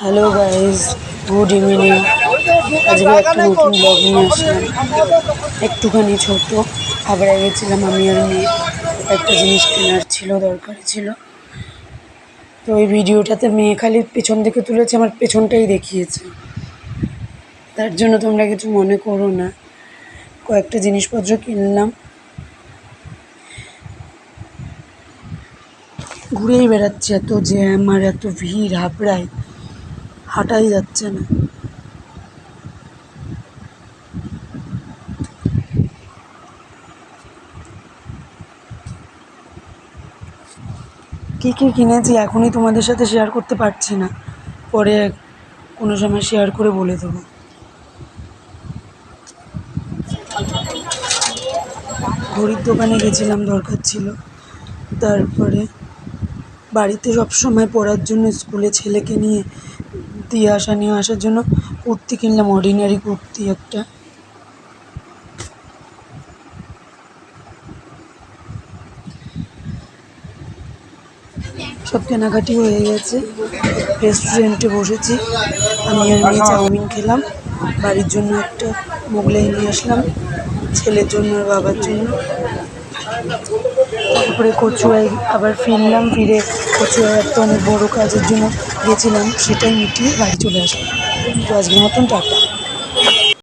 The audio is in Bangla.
হ্যালো গাইজ গুড ইভিনিং আজকে একটা নতুন ব্লগ নিয়ে আসলাম। একটুখানি ছোট। আবার গেছিলাম আমি আর মেয়ে। একটা জিনিস কেনার ছিল, দরকার ছিল। তো ওই ভিডিওটাতে মেয়ে খালি পেছন থেকে তুলেছে, আমার পেছনটাই দেখিয়েছে। তার জন্য তোমরা কিছু মনে করো না। কয়েকটা জিনিসপত্র কিনলাম। ঘুরেই বেড়াচ্ছি, এত জ্যাম আর এত ভিড়, হাবড়ায়। হাঁটাই যাচ্ছে না। কী কী কিনেছি এখনই তোমাদের সাথে শেয়ার করতে পারছি না। পরে কোনো সময় শেয়ার করে বলে দেবো। ঘড়ির দোকানে গেছিলাম, দরকার ছিল। তারপরে বাড়িতে সব সময় পড়ার জন্য স্কুলে ছেলেকে নিয়ে দিয়ে আসা, নিয়ে আসার জন্য কুর্তি কিনলাম অর্ডিনারি কুর্তি একটা। সব কেনাকাটি হয়ে গেছে। রেস্টুরেন্টে বসেছি। আমি আর মেয়ে চাউমিন খেলাম। বাড়ির জন্য একটা মোগলাই নিয়ে আসলাম। ছেলের জন্য বাবার জন্য। তারপরে কচুয়ায় আবার ফিরলাম, ফিরে কচুয়ায় একটা অনেক বড়ো কাজের জন্য গেছিলাম, সেটাই মিটিয়ে বাড়ি চলে আসলাম। তো আজকের মতন টাটা।